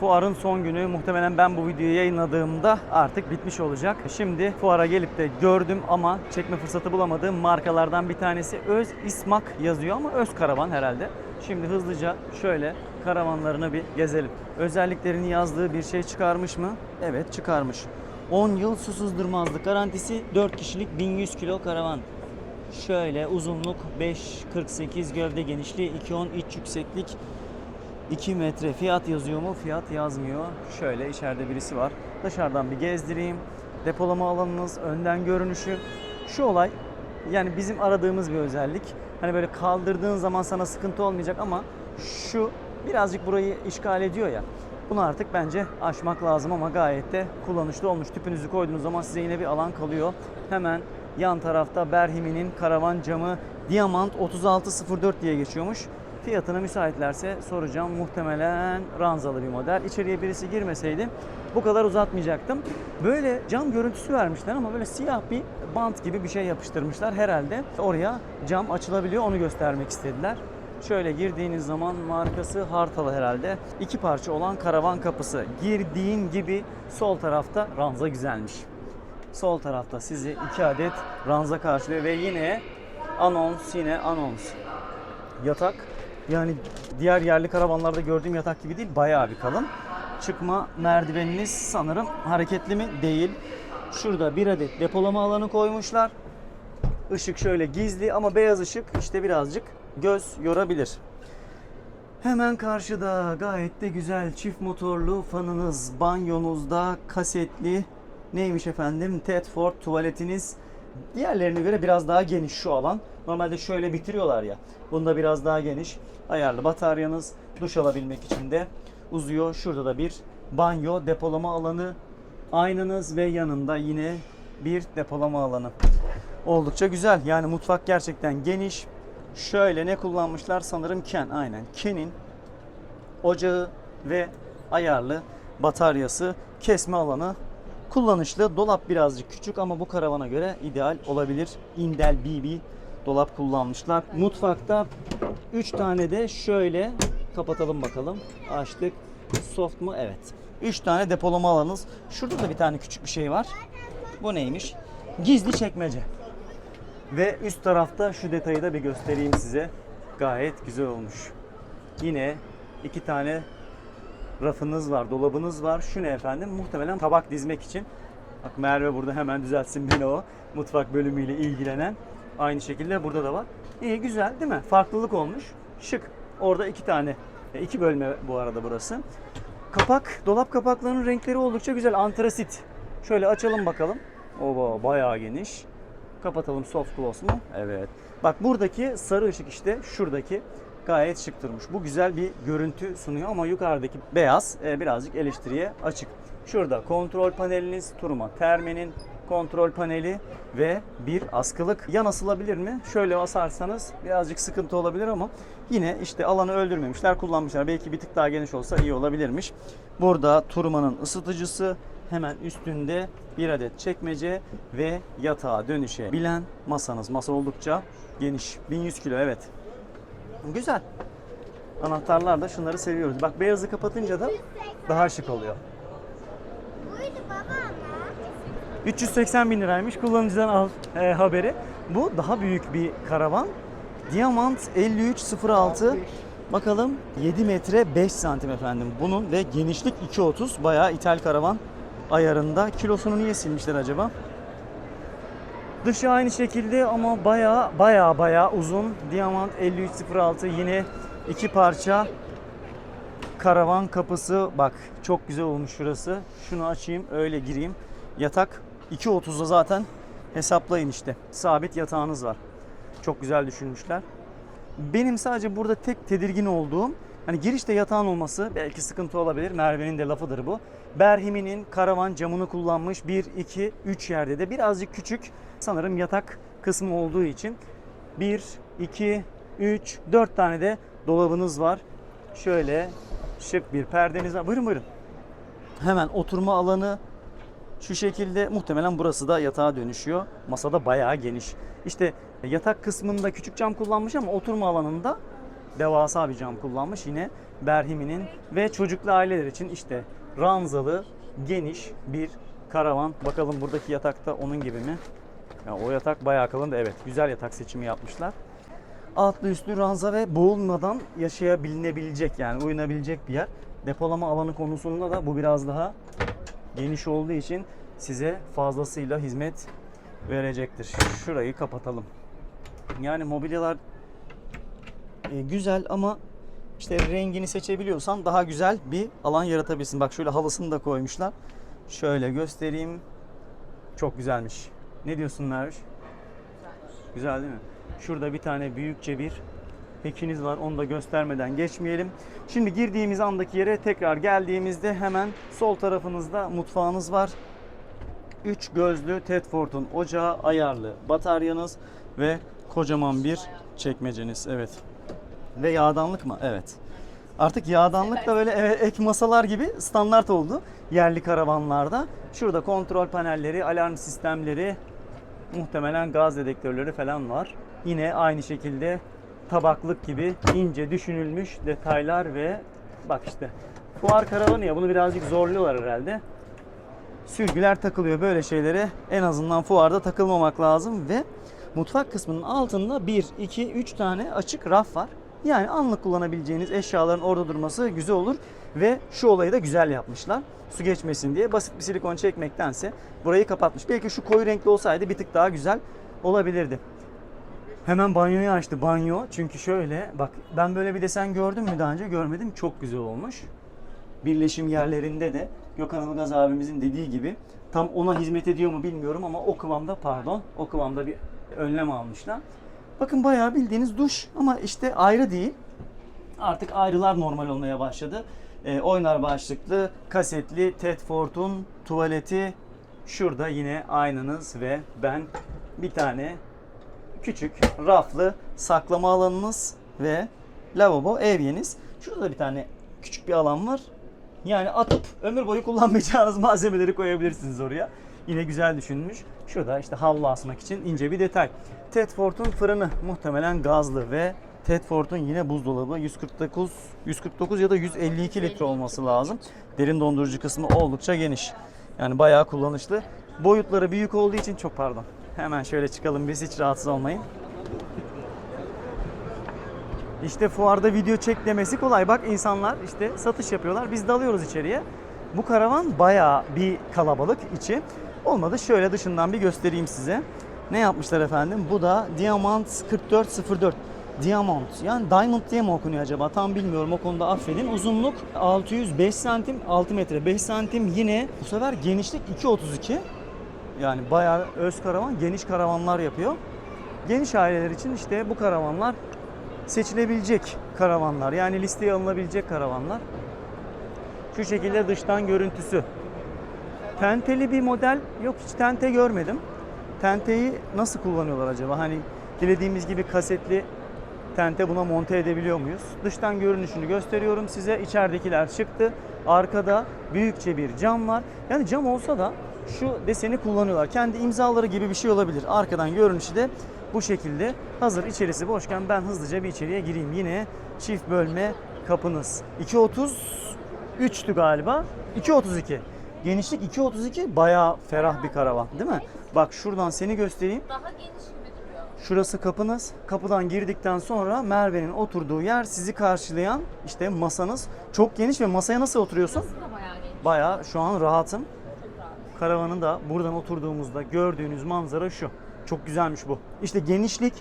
Fuarın son günü muhtemelen ben bu videoyu yayınladığımda artık bitmiş olacak. Şimdi fuara gelip de gördüm ama çekme fırsatı bulamadığım markalardan bir tanesi Öz İsmak yazıyor ama Öz Karavan herhalde. Şimdi hızlıca şöyle karavanlarını bir gezelim. Özelliklerini yazdığı bir şey çıkarmış mı? Evet çıkarmış. 10 yıl su sızdırmazlık garantisi 4 kişilik 1100 kilo karavan. Şöyle uzunluk 5.48 gövde genişliği 2.10 iç yükseklik 2 metre fiyat yazıyor mu? Fiyat yazmıyor. Şöyle içeride birisi var. Dışarıdan bir gezdireyim. Depolama alanınız, önden görünüşü. Şu olay yani bizim aradığımız bir özellik. Hani böyle kaldırdığın zaman sana sıkıntı olmayacak ama şu birazcık burayı işgal ediyor ya. Bunu artık bence aşmak lazım ama gayet de kullanışlı olmuş. Tüpünüzü koyduğunuz zaman size yine bir alan kalıyor. Hemen yan tarafta Berhimi'nin karavan camı Diamant 3604 diye geçiyormuş. Fiyatını müsaitlerse soracağım. Muhtemelen ranzalı bir model. İçeriye birisi girmeseydi bu kadar uzatmayacaktım. Böyle cam görüntüsü vermişler ama böyle siyah bir bant gibi bir şey yapıştırmışlar herhalde. Oraya cam açılabiliyor onu göstermek istediler. Şöyle girdiğiniz zaman markası Hartalı herhalde. İki parça olan karavan kapısı. Girdiğin gibi sol tarafta ranza güzelmiş. Sol tarafta sizi iki adet ranza karşılıyor ve yine anons yine anons. Yatak yani diğer yerli karavanlarda gördüğüm yatak gibi değil bayağı bir kalın. Çıkma merdiveniniz sanırım hareketli mi? Değil. Şurada bir adet depolama alanı koymuşlar. Işık şöyle gizli ama beyaz ışık işte birazcık göz yorabilir. Hemen karşıda gayet de güzel çift motorlu fanınız, banyonuzda kasetli neymiş efendim? Tedford tuvaletiniz. Diğerlerine göre biraz daha geniş şu alan. Normalde şöyle bitiriyorlar ya. Bunda biraz daha geniş. Ayarlı bataryanız duş alabilmek için de uzuyor. Şurada da bir banyo depolama alanı. Aynanız ve yanında yine bir depolama alanı. Oldukça güzel. Yani mutfak gerçekten geniş. Şöyle ne kullanmışlar sanırım Ken. Aynen. Ken'in ocağı ve ayarlı bataryası kesme alanı kullanışlı. Dolap birazcık küçük ama bu karavana göre ideal olabilir. Indel BB dolap kullanmışlar. Mutfakta 3 tane de şöyle kapatalım bakalım. Açtık. Soft mu? Evet. 3 tane depolama alanınız. Şurada da bir tane küçük bir şey var. Bu neymiş? Gizli çekmece. Ve üst tarafta şu detayı da bir göstereyim size. Gayet güzel olmuş. Yine iki tane rafınız var, dolabınız var. Şu ne efendim? Muhtemelen tabak dizmek için. Bak Merve burada hemen düzeltsin beni o. Mutfak bölümüyle ilgilenen. Aynı şekilde burada da var. İyi güzel değil mi? Farklılık olmuş. Şık. Orada iki tane. e, iki bölme bu arada burası. Kapak, dolap kapaklarının renkleri oldukça güzel. Antrasit. Şöyle açalım bakalım. Oba bayağı geniş. Kapatalım soft close mu? Evet. Bak buradaki sarı ışık işte şuradaki gayet şık durmuş. Bu güzel bir görüntü sunuyor ama yukarıdaki beyaz e, birazcık eleştiriye açık. Şurada kontrol paneliniz, Turuma Terme'nin kontrol paneli ve bir askılık. Yan asılabilir mi? Şöyle asarsanız birazcık sıkıntı olabilir ama yine işte alanı öldürmemişler, kullanmışlar. Belki bir tık daha geniş olsa iyi olabilirmiş. Burada Turuma'nın ısıtıcısı, hemen üstünde bir adet çekmece ve yatağa dönüşebilen masanız. Masa oldukça geniş. 1100 kilo evet. Güzel. Anahtarlar da şunları seviyoruz. Bak beyazı kapatınca da daha şık oluyor. Buydu baba ama. 380 bin liraymış. Kullanıcıdan al e, haberi. Bu daha büyük bir karavan. Diamant 5306. Bakalım 7 metre 5 santim efendim. Bunun ve genişlik 2.30. Bayağı ithal karavan ayarında. Kilosunu niye silmişler acaba? Dışı aynı şekilde ama bayağı bayağı bayağı uzun. Diamant 5306 yine iki parça karavan kapısı. Bak çok güzel olmuş şurası. Şunu açayım öyle gireyim. Yatak 2.30'da zaten hesaplayın işte. Sabit yatağınız var. Çok güzel düşünmüşler. Benim sadece burada tek tedirgin olduğum hani girişte yatağın olması belki sıkıntı olabilir. Merve'nin de lafıdır bu. Berhimi'nin karavan camını kullanmış 1, 2, 3 yerde de birazcık küçük sanırım yatak kısmı olduğu için 1, 2, 3, 4 tane de dolabınız var. Şöyle şık bir perdeniz var. Buyurun buyurun. Hemen oturma alanı şu şekilde muhtemelen burası da yatağa dönüşüyor. Masada bayağı geniş. İşte yatak kısmında küçük cam kullanmış ama oturma alanında devasa bir cam kullanmış. Yine Berhimi'nin ve çocuklu aileler için işte ranzalı, geniş bir karavan. Bakalım buradaki yatakta onun gibi mi? Ya o yatak bayağı kalın da evet güzel yatak seçimi yapmışlar. Altlı üstlü ranza ve boğulmadan yaşayabilinebilecek yani uyunabilecek bir yer. Depolama alanı konusunda da bu biraz daha geniş olduğu için size fazlasıyla hizmet verecektir. Şurayı kapatalım. Yani mobilyalar e, güzel ama işte rengini seçebiliyorsan daha güzel bir alan yaratabilirsin. Bak şöyle halısını da koymuşlar. Şöyle göstereyim. Çok güzelmiş. Ne diyorsun Merviş? Güzel değil mi? Şurada bir tane büyükçe bir hekiniz var. Onu da göstermeden geçmeyelim. Şimdi girdiğimiz andaki yere tekrar geldiğimizde hemen sol tarafınızda mutfağınız var. 3 gözlü Tedford'un ocağı, ayarlı bataryanız ve kocaman bir çekmeceniz. Evet. Ve yağdanlık mı? Evet. Artık yağdanlık da böyle evet, ek masalar gibi standart oldu yerli karavanlarda. Şurada kontrol panelleri, alarm sistemleri, muhtemelen gaz dedektörleri falan var. Yine aynı şekilde tabaklık gibi ince düşünülmüş detaylar ve bak işte fuar karavanı ya bunu birazcık zorluyorlar herhalde. Sürgüler takılıyor böyle şeylere en azından fuarda takılmamak lazım ve mutfak kısmının altında 1, 2, 3 tane açık raf var. Yani anlık kullanabileceğiniz eşyaların orada durması güzel olur ve şu olayı da güzel yapmışlar. Su geçmesin diye basit bir silikon çekmektense burayı kapatmış. Belki şu koyu renkli olsaydı bir tık daha güzel olabilirdi. Hemen banyoyu açtı banyo. Çünkü şöyle bak ben böyle bir desen gördüm mü daha önce görmedim. Çok güzel olmuş. Birleşim yerlerinde de Gökhan Ilgaz abimizin dediği gibi tam ona hizmet ediyor mu bilmiyorum ama o kıvamda pardon o kıvamda bir önlem almışlar. Bakın bayağı bildiğiniz duş ama işte ayrı değil. Artık ayrılar normal olmaya başladı. Ee, oynar başlıklı, kasetli, Tedford'un tuvaleti. Şurada yine aynanız ve ben bir tane küçük raflı saklama alanınız ve lavabo evyeniz. Şurada da bir tane küçük bir alan var. Yani atıp ömür boyu kullanmayacağınız malzemeleri koyabilirsiniz oraya. Yine güzel düşünmüş. Şurada işte havlu asmak için ince bir detay. Tedford'un fırını muhtemelen gazlı ve Tedford'un yine buzdolabı 149 149 ya da 152 litre olması lazım. Derin dondurucu kısmı oldukça geniş. Yani bayağı kullanışlı. Boyutları büyük olduğu için çok pardon. Hemen şöyle çıkalım biz hiç rahatsız olmayın. İşte fuarda video çek demesi kolay. Bak insanlar işte satış yapıyorlar. Biz de alıyoruz içeriye. Bu karavan bayağı bir kalabalık içi. Olmadı şöyle dışından bir göstereyim size. Ne yapmışlar efendim? Bu da Diamond 4404. Diamond yani Diamond diye mi okunuyor acaba? Tam bilmiyorum o konuda affedin. Uzunluk 605 santim, 6 metre 5 santim. Yine bu sefer genişlik 232. Yani bayağı öz karavan, geniş karavanlar yapıyor. Geniş aileler için işte bu karavanlar seçilebilecek karavanlar. Yani listeye alınabilecek karavanlar. Şu şekilde dıştan görüntüsü. Tenteli bir model yok hiç tente görmedim. Tenteyi nasıl kullanıyorlar acaba? Hani dilediğimiz gibi kasetli tente buna monte edebiliyor muyuz? Dıştan görünüşünü gösteriyorum size. İçeridekiler çıktı. Arkada büyükçe bir cam var. Yani cam olsa da şu deseni kullanıyorlar. Kendi imzaları gibi bir şey olabilir. Arkadan görünüşü de bu şekilde. Hazır içerisi boşken ben hızlıca bir içeriye gireyim. Yine çift bölme kapınız. 2.33'tü galiba. 2.32. Genişlik 2.32 bayağı ferah bir karavan değil mi? Bak şuradan seni göstereyim. Daha geniş gibi duruyor. Şurası kapınız. Kapıdan girdikten sonra Merve'nin oturduğu yer sizi karşılayan işte masanız. Çok geniş ve masaya nasıl oturuyorsun? Burası da bayağı geniş. Bayağı şu an rahatım. Karavanın da buradan oturduğumuzda gördüğünüz manzara şu. Çok güzelmiş bu. İşte genişlik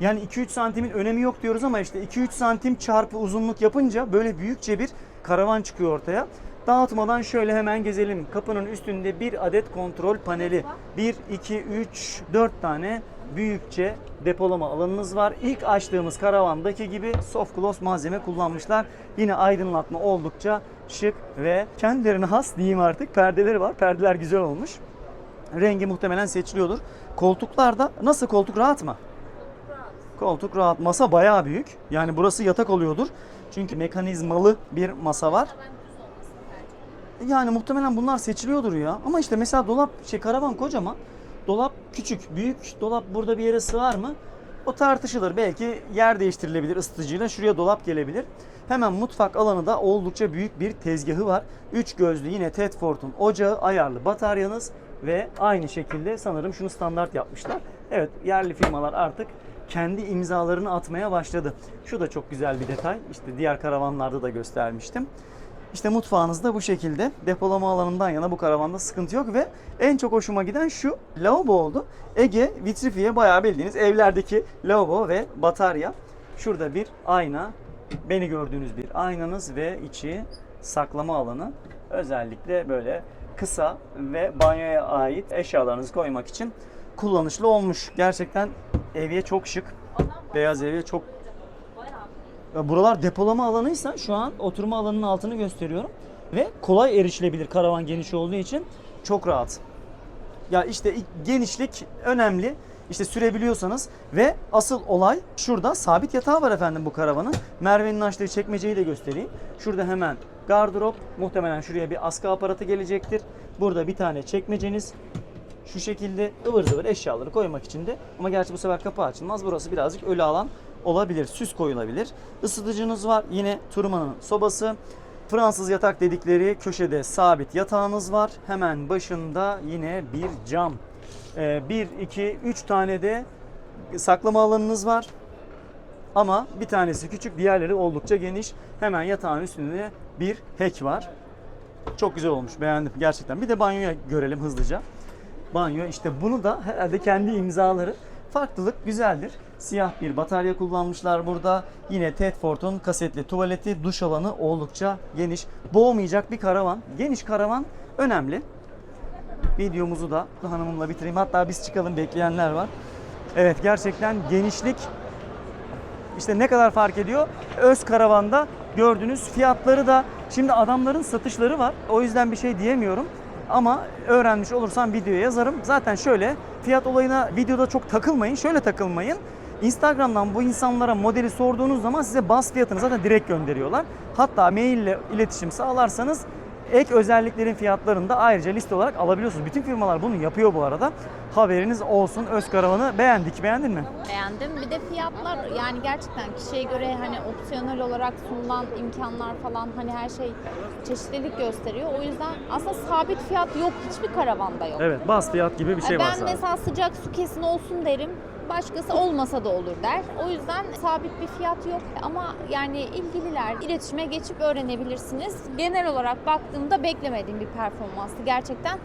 yani 2-3 santimin önemi yok diyoruz ama işte 2-3 santim çarpı uzunluk yapınca böyle büyükçe bir karavan çıkıyor ortaya. Dağıtmadan şöyle hemen gezelim. Kapının üstünde bir adet kontrol paneli. 1, 2, 3, 4 tane büyükçe depolama alanınız var. İlk açtığımız karavandaki gibi soft close malzeme kullanmışlar. Yine aydınlatma oldukça şık ve kendilerine has diyeyim artık perdeleri var. Perdeler güzel olmuş. Rengi muhtemelen seçiliyordur. Koltuklarda nasıl koltuk rahat mı? Koltuk rahat. Masa bayağı büyük. Yani burası yatak oluyordur. Çünkü mekanizmalı bir masa var. Yani muhtemelen bunlar seçiliyordur ya. Ama işte mesela dolap şey karavan kocaman. Dolap küçük. Büyük dolap burada bir yere sığar mı? O tartışılır. Belki yer değiştirilebilir ısıtıcıyla. Şuraya dolap gelebilir. Hemen mutfak alanı da oldukça büyük bir tezgahı var. 3 gözlü yine Tedford'un ocağı, ayarlı bataryanız ve aynı şekilde sanırım şunu standart yapmışlar. Evet yerli firmalar artık kendi imzalarını atmaya başladı. Şu da çok güzel bir detay. İşte diğer karavanlarda da göstermiştim. İşte mutfağınız da bu şekilde. Depolama alanından yana bu karavanda sıkıntı yok ve en çok hoşuma giden şu lavabo oldu. Ege Vitrifiye bayağı bildiğiniz evlerdeki lavabo ve batarya. Şurada bir ayna, beni gördüğünüz bir aynanız ve içi saklama alanı. Özellikle böyle kısa ve banyoya ait eşyalarınızı koymak için kullanışlı olmuş. Gerçekten evye çok şık. Beyaz evye çok Buralar depolama alanıysa şu an oturma alanının altını gösteriyorum. Ve kolay erişilebilir karavan geniş olduğu için çok rahat. Ya işte genişlik önemli. İşte sürebiliyorsanız ve asıl olay şurada sabit yatağı var efendim bu karavanın. Merve'nin açtığı çekmeceyi de göstereyim. Şurada hemen gardırop. Muhtemelen şuraya bir askı aparatı gelecektir. Burada bir tane çekmeceniz. Şu şekilde ıvır zıvır eşyaları koymak için de ama gerçi bu sefer kapağı açılmaz. Burası birazcık ölü alan olabilir. Süs koyulabilir. Isıtıcınız var. Yine turmanın sobası. Fransız yatak dedikleri köşede sabit yatağınız var. Hemen başında yine bir cam. 1, 2, 3 tane de saklama alanınız var. Ama bir tanesi küçük, diğerleri oldukça geniş. Hemen yatağın üstünde bir hack var. Çok güzel olmuş, beğendim gerçekten. Bir de banyoya görelim hızlıca. Banyo işte bunu da herhalde kendi imzaları. Farklılık güzeldir. Siyah bir batarya kullanmışlar burada. Yine Tedford'un kasetli tuvaleti, duş alanı oldukça geniş. Boğmayacak bir karavan. Geniş karavan önemli. Videomuzu da hanımımla bitireyim. Hatta biz çıkalım bekleyenler var. Evet gerçekten genişlik işte ne kadar fark ediyor? Öz karavanda gördüğünüz fiyatları da şimdi adamların satışları var. O yüzden bir şey diyemiyorum. Ama öğrenmiş olursam videoya yazarım. Zaten şöyle fiyat olayına videoda çok takılmayın. Şöyle takılmayın. Instagram'dan bu insanlara modeli sorduğunuz zaman size bas fiyatını zaten direkt gönderiyorlar. Hatta maille iletişim sağlarsanız ek özelliklerin fiyatlarını da ayrıca liste olarak alabiliyorsunuz. Bütün firmalar bunu yapıyor bu arada. Haberiniz olsun. Öz karavanı beğendik. Beğendin mi? Beğendim. Bir de fiyatlar yani gerçekten kişiye göre hani opsiyonel olarak sunulan imkanlar falan hani her şey çeşitlilik gösteriyor. O yüzden aslında sabit fiyat yok. Hiçbir karavanda yok. Evet, bas fiyat gibi bir şey var ben mesela sıcak su kesin olsun derim. Başkası olmasa da olur der. O yüzden sabit bir fiyat yok ama yani ilgililer iletişime geçip öğrenebilirsiniz. Genel olarak baktığımda beklemediğim bir performanstı. Gerçekten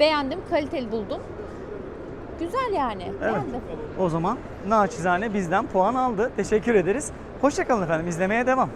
beğendim, kaliteli buldum. Güzel yani. Evet. Beğendim. O zaman naçizane bizden puan aldı. Teşekkür ederiz. Hoşçakalın efendim. İzlemeye devam.